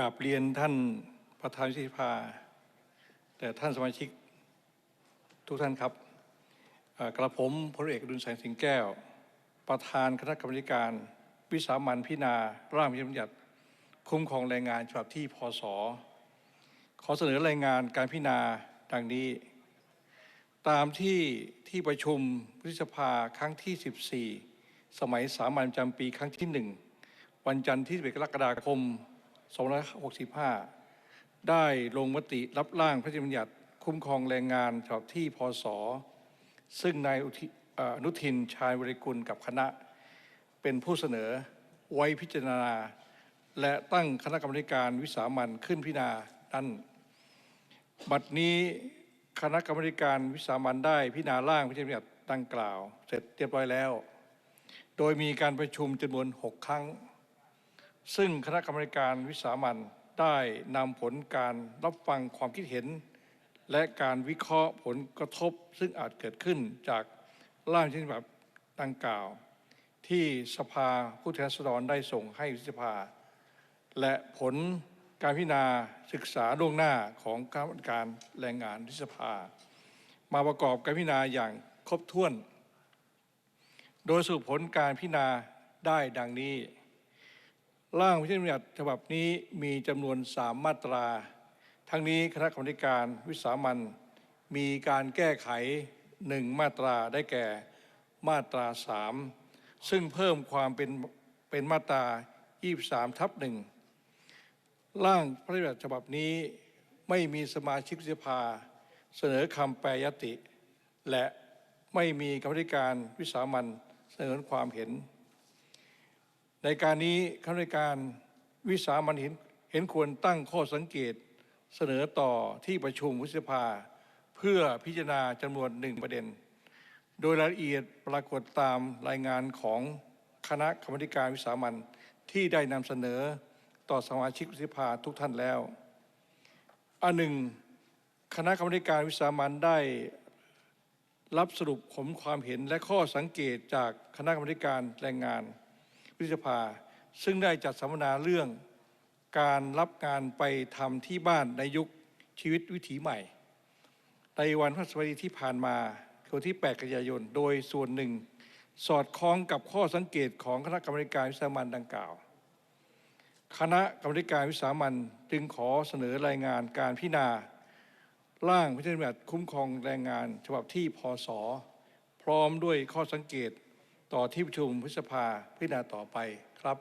กราบเรียนท่านประธานวิทยภาแต่ท่านสมาชิกทุกท่านครับกระผมพลเอกดุลแสงสิงแก้ว ประธานคณะกรรมการวิสามันพิจารณาร่างพระราชบัญญัติ คุ้มครองแรงงานฉบับที่พศขอเสนอรายงานการพิจารณาดังนี้ ตามที่ที่ประชุมวิสภาครั้งที่ 14 สมัยสามัญประจำปีครั้งที่หนึ่งวันจันทร์ที่11กรกฎาคม 2565 ได้ลงมติรับร่างพระราชบัญญัติคุ้มครองแรงงานฉบับที่พศ ซึ่งนายอุทินุทินชาญวริกุลกับคณะ เป็นผู้เสนอไว้พิจารณา และตั้งคณะกรรมการวิสามันขึ้นพิจารณานั้นบัดนี้คณะกรรมการวิสามันได้พิจารณาร่างพระราชบัญญัติดังกล่าว เสร็จเรียบร้อยแล้ว โดยมีการประชุมจำนวน 6 ครั้ง ซึ่งคณะกรรมการวิสามันได้นำผลการรับฟังความคิดเห็น และการวิเคราะห์ผลกระทบ ซึ่งอาจเกิดขึ้นจากร่างที่แบบดังกล่าว ที่สภาผู้แทนราษฎรได้ส่งให้วิสภา และผลการพิจารณาศึกษาล่วงหน้าของคณะกรรมการแรงงานวุฒิสภา มาประกอบการพิจารณาอย่างครบถ้วน โดยสรุปผลการพิจารณาได้ดังนี้ ร่างพระราบัญญัติฉบับนี้มีจำนวนสามมาตรา ทั้งนี้คณะกรรมการวิสามันมีการแก้ไขหนึ่งมาตราได้แก่มาตราสามซึ่งเพิ่มความเป็นเป็นมาตรา 23 ทับหนึ่งร่างพระราชบัญญัติฉบับนี้ไม่มีสมาชิกสภาเสนอคำแปรยติ และไม่มีกรรมธิการวิสามันเสนอความเห็น ในการนี้คณะกรรมการวิสามันเห็นเห็นควรตั้งข้อสังเกตเสนอต่อที่ประชุมวุฒิสภา เพื่อพิจารณาจำนวนหนึ่งประเด็น โดยรายละเอียดปรากฏตามรายงานของคณะกรรมการวิสามันที่ได้นำเสนอต่อสมาชิกวุฒิสภาทุกท่านแล้วอันหนึ่งคณะกรรมการวิสามันได้รับสรุปผลความเห็นและข้อสังเกตจากคณะกรรมการแรงงาน วิทยสภา ซึ่งได้จัดสัมมนาเรื่องการรับงานไปทำที่บ้านในยุคชีวิตวิถีใหม่ ในวันพฤหัสบดีที่ผ่านมาคือวันที่ 8 กันยายน โดยส่วนหนึ่ง สอดคล้องกับข้อสังเกตของคณะกรรมการวิสามันดังกล่าว คณะกรรมการวิสามันจึงขอเสนอรายงานการพิจารณาร่างพระราชบัญญัติคุ้มครองแรงงานฉบับที่พศ พร้อมด้วยข้อสังเกต ต่อที่ประชุมพฤษภาพิจารณาต่อไปครับ